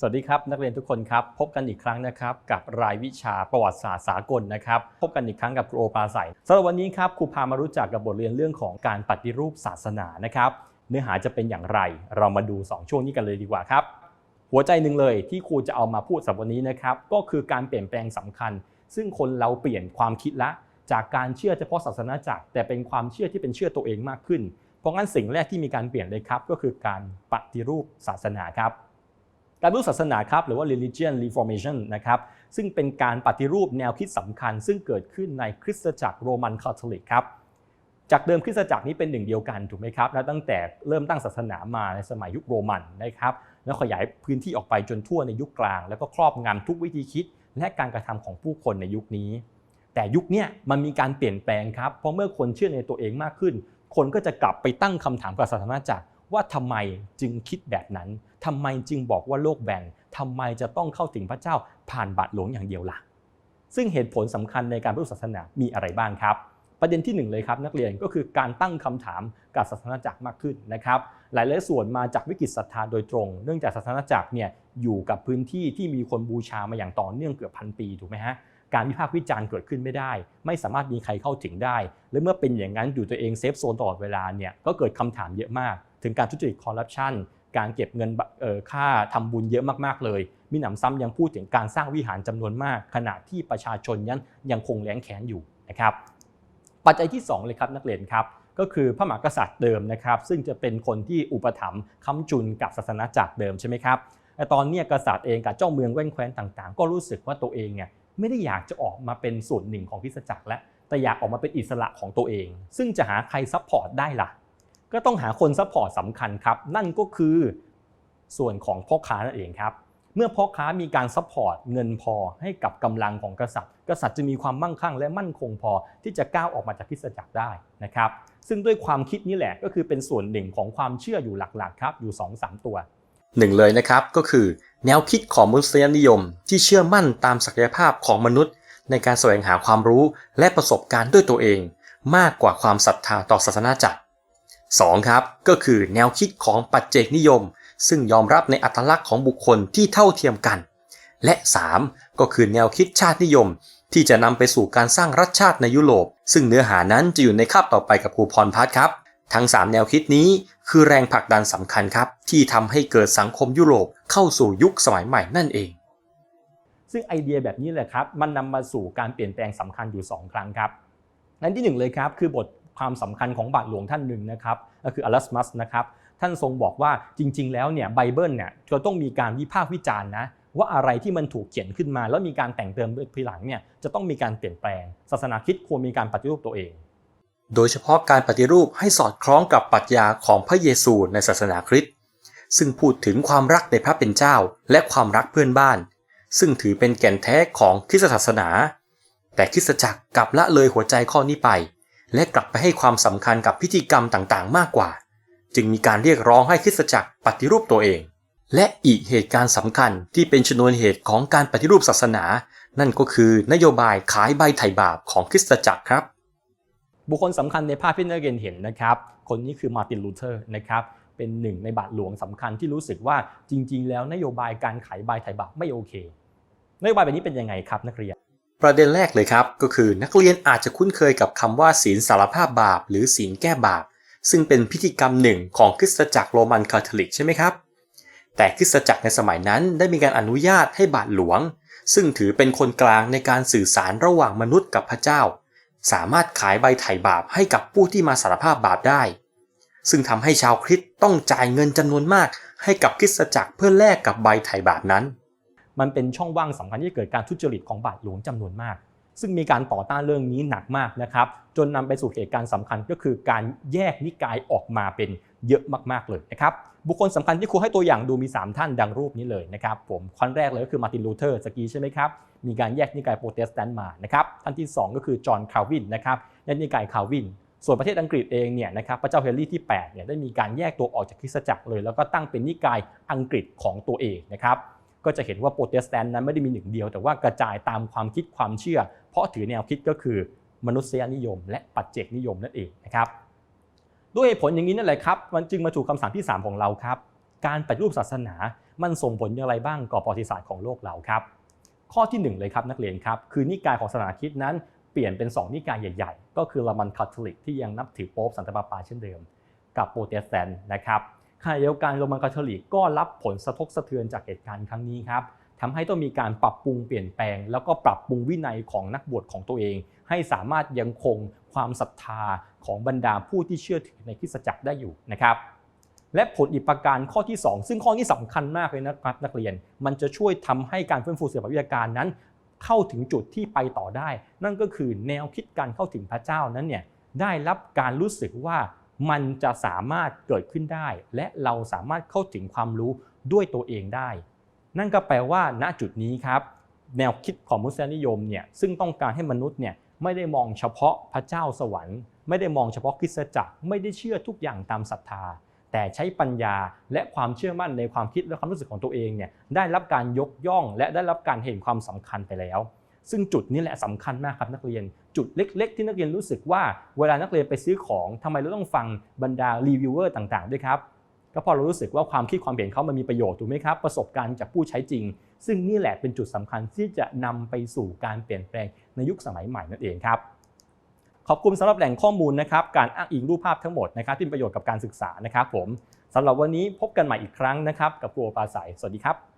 สวัสดีครับ นักเรียนทุกคนครับ พบกันอีกครั้งนะครับ กับรายวิชาประวัติศาสตร์สากลนะครับ พบกันอีกครั้งกับครูโอปาใสสำหรับวันนี้ครับครูพามารู้จักกับบทเรียนเรื่องของการปฏิรูปศาสนานะครับ เนื้อหาจะเป็นอย่างไร เรามาดู 2 ช่วงนี้กันเลยดีกว่าครับ หัวใจหนึ่งเลยที่ครูจะเอามาพูดสำหรับวันนี้นะครับ ก็คือการเปลี่ยนแปลงสำคัญ ซึ่งคนเราเปลี่ยนความคิดละ จากการเชื่อเฉพาะศาสนาจักรแต่เป็นความเชื่อที่เป็นเชื่อตัวเองมากขึ้น เพราะงั้นสิ่งแรกที่มีการเปลี่ยนเลยครับ ก็คือการปฏิรูปศาสนาครับ การปฏิรูปศาสนาครับหรือว่า religion reformation นะครับซึ่งเป็นการปฏิรูปแนวคิดสำคัญ ซึ่งเกิดขึ้นในคริสตจักรโรมันคาทอลิกครับจากเดิมคริสตจักรนี้เป็นหนึ่งเดียวกันถูกไหมครับและตั้งแต่เริ่มตั้งศาสนามาในสมัยยุคโรมันนะครับแล้วขยายพื้นที่ออกไปจนทั่วในยุคกลาง แล้วก็ครอบงำทุกวิธีคิด และการกระทำของผู้คนในยุคนี้ แต่ยุคนี้มันมีการเปลี่ยนแปลงครับเพราะเมื่อคนเชื่อในตัวเองมากขึ้น คนก็จะกลับไปตั้งคำถามกับศาสนาจักรว่าทำไมจึงคิดแบบนั้น ทำไมจึงบอกว่าโลกแบนทำไมจะต้องเข้าถึงพระเจ้าผ่านบาทหลวงอย่างเดียวล่ะ ซึ่งเหตุผลสำคัญในการปฏิรูปศาสนามีอะไรบ้างครับ ประเด็นที่หนึ่งเลยครับนักเรียนก็คือการตั้งคำถามกับศาสนาจักรมากขึ้นนะครับ หลายๆส่วนมาจากวิกฤตศรัทธาโดยตรง เนื่องจากศาสนาจักรเนี่ยอยู่กับพื้นที่ที่มีคนบูชามาอย่างต่อเนื่องเกือบพันปีถูกไหมฮะการวิพากษ์วิจารณ์เกิดขึ้นไม่ได้ ไม่สามารถมีใครเข้าถึงได้ และเมื่อเป็นอย่างนั้นอยู่ตัวเองเซฟโซนตลอดเวลาเนี่ยก็เกิดคำถามเยอะมาก ถึงการทุจริตคอร์รัปชัน การเก็บเงินค่าทำบุญเยอะมากๆเลย มีหนำซ้ำยังพูดถึงการสร้างวิหารจำนวนมาก ขณะที่ประชาชนนั้นยังคงแล้งแค้นอยู่นะครับ ปัจจัยที่ 2 เลยครับนักเรียนครับก็คือพระมหากษัตริย์เดิมนะครับซึ่งจะเป็นคนที่อุปถัมภ์ค้ำจุนกับศาสนาจักรเดิมใช่ไหมครับแต่ตอนนี้กษัตริย์เองกับเจ้าเมืองแว่นแคว้นต่างๆ ก็รู้สึกว่าตัวเองเนี่ยไม่ได้อยากจะออกมาเป็นส่วนหนึ่งของคริสจักรแล้วแต่อยากออกมาเป็นอิสระของตัวเอง ซึ่งจะหาใครซัพพอร์ตได้ล่ะ ก็ต้องหาคนซัพพอร์ตสำคัญครับ นั่นก็คือส่วนของพ่อค้านั่นเองครับ เมื่อพ่อค้ามีการซัพพอร์ตเงินพอให้กับกำลังของกษัตริย์ กษัตริย์จะมีความมั่งคั่งและมั่นคงพอที่จะก้าวออกมาจากคริสจักรได้นะครับ ซึ่งด้วยความคิดนี้แหละก็คือเป็นส่วนหนึ่งของความเชื่ออยู่หลักๆครับอยู่ 2-3 ตัวหนึ่งเลยนะครับก็คือแนวคิดของมนุษยนิยม ที่เชื่อมั่นตามศักยภาพของมนุษย์ ในการแสวงหาความรู้และประสบการณ์ด้วยตัวเอง มากกว่าความศรัทธาต่อศาสนาจักร 2. ครับก็คือแนวคิดของปัจเจกนิยม ซึ่งยอมรับในอัตลักษณ์ของบุคคลที่เท่าเทียมกัน และ 3. ก็คือแนวคิดชาตินิยม ที่จะนำไปสู่การสร้างรัฐชาติในยุโรป ซึ่งเนื้อหานั้นจะอยู่ในคาบต่อไปกับครูพรพัฒน์ครับ ทั้ง 3 แนวคิดนี้คือแรงผลักดันสำคัญครับ ที่ทำให้เกิดสังคมยุโรปเข้าสู่ยุคสมัยใหม่นั่นเอง ซึ่งไอเดียแบบนี้แหละครับ มันนำมาสู่การเปลี่ยนแปลงสำคัญอยู่ 2 ครั้งครับนั้นที่ 1 เลยครับคือบท ความสำคัญของบาทหลวงท่านหนึ่งนะครับก็คืออลัสมัสนะครับท่านทรงบอกว่าจริง ๆ แล้วเนี่ยไบเบิลเนี่ยจะต้องมีการวิพากษ์วิจารณ์นะว่าอะไรที่มันถูกเขียนขึ้นมา แล้วมีการแต่งเติมด้วยภายหลังเนี่ยจะต้องมีการเปลี่ยนแปลง ศาสนาคริดควรมีการปฏิรูปตัวเอง โดยเฉพาะการปฏิรูปให้สอดคล้องกับปรัชญาของพระเยซูในศาสนาคริสต์ซึ่งพูดถึงความรักในพระเป็นเจ้า และความรักเพื่อนบ้าน ซึ่งถือเป็นแก่นแท้ของคริสตศาสนา แต่คริสตจักรกลับละเลยหัวใจข้อนี้ไป และกลับไปให้ความสำคัญกับพิธีกรรมต่างๆ มากกว่า จึงมีการเรียกร้องให้คริสตจักรปฏิรูปตัวเอง และอีกเหตุการณ์สำคัญที่เป็นชนวนเหตุของการปฏิรูปศาสนา นั่นก็คือนโยบายขายใบไถ่บาปของคริสตจักรครับ บุคคลสำคัญในภาพที่นักเรียนเห็นนะครับ คนนี้คือมาร์ตินลูเทอร์นะครับเป็นหนึ่งในบาทหลวงสำคัญที่รู้สึกว่าจริง ๆ แล้วนโยบายการขายใบไถ่บาปไม่โอเค นโยบายแบบนี้เป็นยังไงครับนักเรียน ประเด็นแรกเลยครับก็คือนักเรียนอาจจะคุ้นเคยกับคำว่าศีลสารภาพบาป หรือศีลแก้บาป ซึ่งเป็นพิธีกรรมหนึ่งของคริสตจักรโรมันคาทอลิกใช่ไหมครับ แต่คริสตจักรในสมัยนั้นได้มีการอนุญาตให้บาทหลวง ซึ่งถือเป็นคนกลางในการสื่อสารระหว่างมนุษย์กับพระเจ้า สามารถขายใบไถ่บาปให้กับผู้ที่มาสารภาพบาปได้ ซึ่งทำให้ชาวคริสต์ต้องจ่ายเงินจำนวนมากให้กับคริสตจักรเพื่อแลกกับใบไถ่บาปนั้น มันเป็นช่องว่างสำคัญที่เกิดการทุจริตของบาทหลวงจำนวนมาก ซึ่งมีการต่อต้านเรื่องนี้หนักมากนะครับ จนนำไปสู่เหตุการณ์สำคัญก็คือการแยกนิกายออกมาเป็นเยอะมากๆเลยนะครับ บุคคลสำคัญที่ครูให้ตัวอย่างดูมี 3 ท่านดังรูปนี้เลยนะครับผมคนแรกเลยก็คือมาร์ตินลูเทอร์สกีใช่ไหมครับ มีการแยกนิกายโปรเตสแตนต์มานะครับ ท่านที่ 2 ก็คือจอห์นคาวินนะครับแยกนิกายคาวินส่วนประเทศอังกฤษเองเนี่ยนะครับพระเจ้าเฮนรี่ที่8เนี่ยได้มีการแยกตัวออกจากคริสตจักรเลย แล้วก็ตั้งเป็นนิกายอังกฤษของตัวเองนะครับ ก็จะเห็นว่าโปรเตสแตนต์นั้นไม่ได้มีหนึ่งเดียว แต่ว่ากระจายตามความคิดความเชื่อ เพราะถือแนวคิดก็คือมนุษยนิยม และปัจเจกนิยมนั่นเองนะครับด้วยเหตุผลอย่างนี้นั่นแหละครับมันจึงมาถูกคำสั่งที่ 3 ของเราครับ การปฏิรูปศาสนามันส่งผลอย่างไรบ้างต่อประวัติศาสตร์ของโลกเราครับ ข้อที่หนึ่งเลยครับนักเรียนครับ คือนิกายของศาสนาคริสต์นั้นเปลี่ยนเป็น 2 นิกายใหญ่ ๆ ก็คือลามันคาทอลิกที่ยังนับถือโป๊ปสันตะปาปาเช่นเดิม กับโปรเตสแตนต์นะครับ ขณะเดียวกันโรมันคาทอลิกก็รับผลสะทกสะเทือนจากเหตุการณ์ครั้งนี้ครับทำให้ต้องมีการปรับปรุงเปลี่ยนแปลง แล้วก็ปรับปรุงวินัยของนักบวชของตัวเอง ให้สามารถยังคงความศรัทธาของบรรดาผู้ที่เชื่อถือในคริสตจักรได้อยู่นะครับและผลอีกประการข้อที่ 2 ซึ่งข้อนี้สำคัญมากเลยนะครับนักเรียน มันจะช่วยทำให้การฟื้นฟูศิลปวิทยาการนั้น เข้าถึงจุดที่ไปต่อได้ นั่นก็คือแนวคิดการเข้าถึงพระเจ้านั้นเนี่ยได้รับการรู้สึกว่า มันจะสามารถเกิดขึ้นได้ และเราสามารถเข้าถึงความรู้ด้วยตัวเองได้ นั่นก็แปลว่า ณจุดนี้ครับ แนวคิดของมุสลิมนิยมเนี่ยซึ่งต้องการให้มนุษย์เนี่ยไม่ได้มองเฉพาะพระเจ้าสวรรค์ ไม่ได้มองเฉพาะคริสตจักร ไม่ได้เชื่อทุกอย่างตามศรัทธา แต่ใช้ปัญญาและความเชื่อมั่นในความคิดและความรู้สึกของตัวเองเนี่ยได้รับการยกย่อง และได้รับการเห็นความสำคัญไปแล้ว ซึ่งจุดนี้แหละสำคัญมากครับนักเรียน จุดเล็ก ๆ ที่นักเรียนรู้สึกว่าเวลานักเรียนไปซื้อของทำไมเราต้องฟังบรรดารีวิวเวอร์ต่างๆด้วยครับก็เพราะเรารู้สึกว่าความคิดความเห็นเขามันมีประโยชน์ถูกไหมครับประสบการณ์จากผู้ใช้จริง ซึ่งนี่แหละเป็นจุดสำคัญที่จะนำไปสู่การเปลี่ยนแปลงในยุคสมัยใหม่นั่นเองครับขอบคุณสำหรับแหล่งข้อมูลนะครับการอ้างอิงรูปภาพทั้งหมดนะครับที่มีประโยชน์กับการศึกษานะครับผมสำหรับวันนี้พบกันใหม่อีกครั้งนะครับ กับครูปาศัยสวัสดีครับ